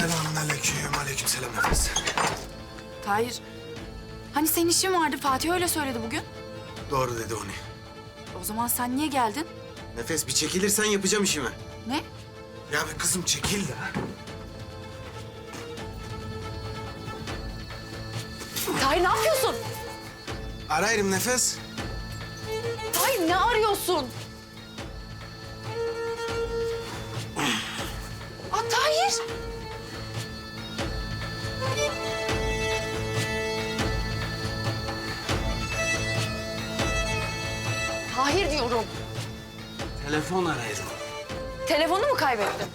Selamünaleyküm, aleykümselam nefes. Tahir, hani senin işin vardı Fatih öyle söyledi bugün. Doğru dedi onu. O zaman sen niye geldin? Nefes bir çekilirsen yapacağım işimi. Ne? Ya bir kızım çekil de. Tahir ne yapıyorsun? Arayırım nefes. Tahir ne arıyorsun? Aa, Tahir! Tahir diyorum. Telefon arayırım. Telefonu mu kaybettin?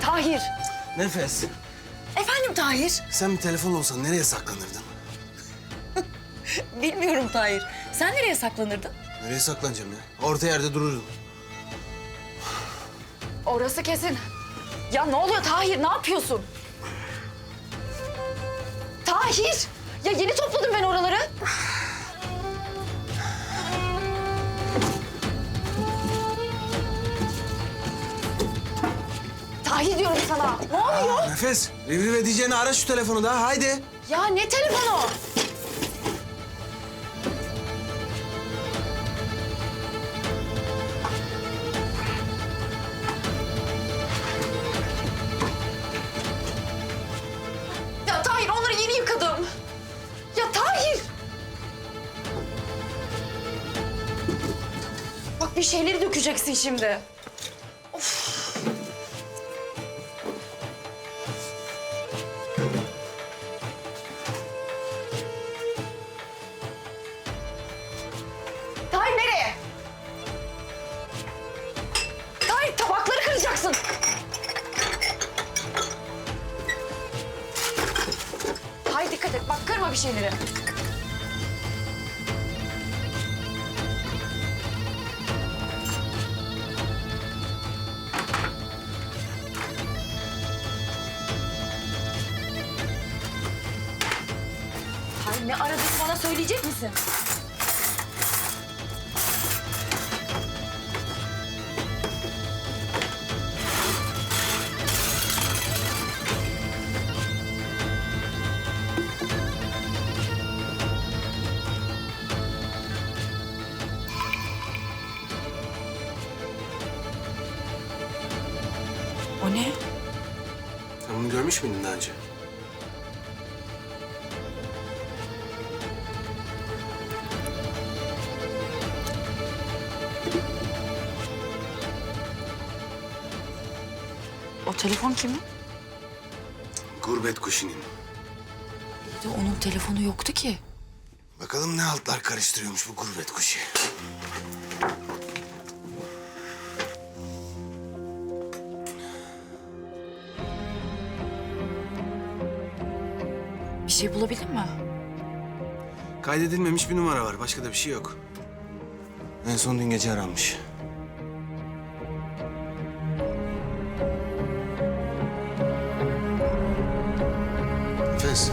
Tahir. Nefes, Efendim Tahir? sen bir telefon olsan nereye saklanırdın? Bilmiyorum Tahir. Sen nereye saklanırdın? Nereye saklanacağım ya? Orta yerde dururdum. Orası kesin. Ya ne oluyor Tahir? Ne yapıyorsun? Tahir! Ya yeni topladım ben oraları. Tahir diyorum sana. Ne oluyor? Nefes, rivriv edeceğini ara şu telefonu da haydi. Ya ne telefonu? Bir şeyleri dökeceksin şimdi. Tahir nereye? Tahir tabakları kıracaksın. Tahir dikkat et bak kırma bir şeyleri. Tahir ne aradığını bana söyleyecek misin? O ne? Sen bunu görmüş müydün daha önce? O telefon kimin? Gurbet kuşinin. Bir de onun telefonu yoktu ki. Bakalım ne altlar karıştırıyormuş bu gurbet kuşu. Bir şey bulabildin mi? Kaydedilmemiş bir numara var. Başka da bir şey yok. En son dün gece aranmış. Nefes.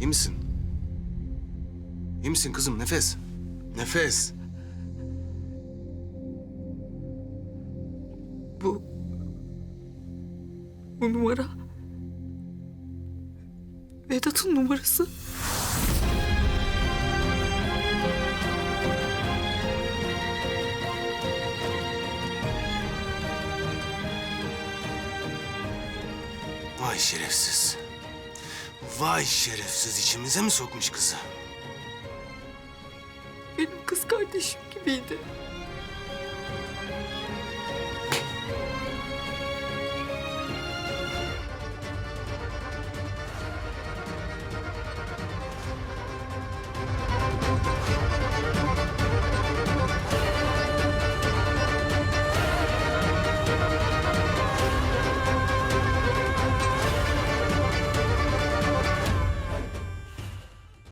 İyi misin? İyi misin kızım? Nefes. Nefes. Bu... Bu numara... Vedat'ın numarası. Vay şerefsiz. Vay şerefsiz. içimize mi sokmuş kızı? Benim kız kardeşim gibiydi.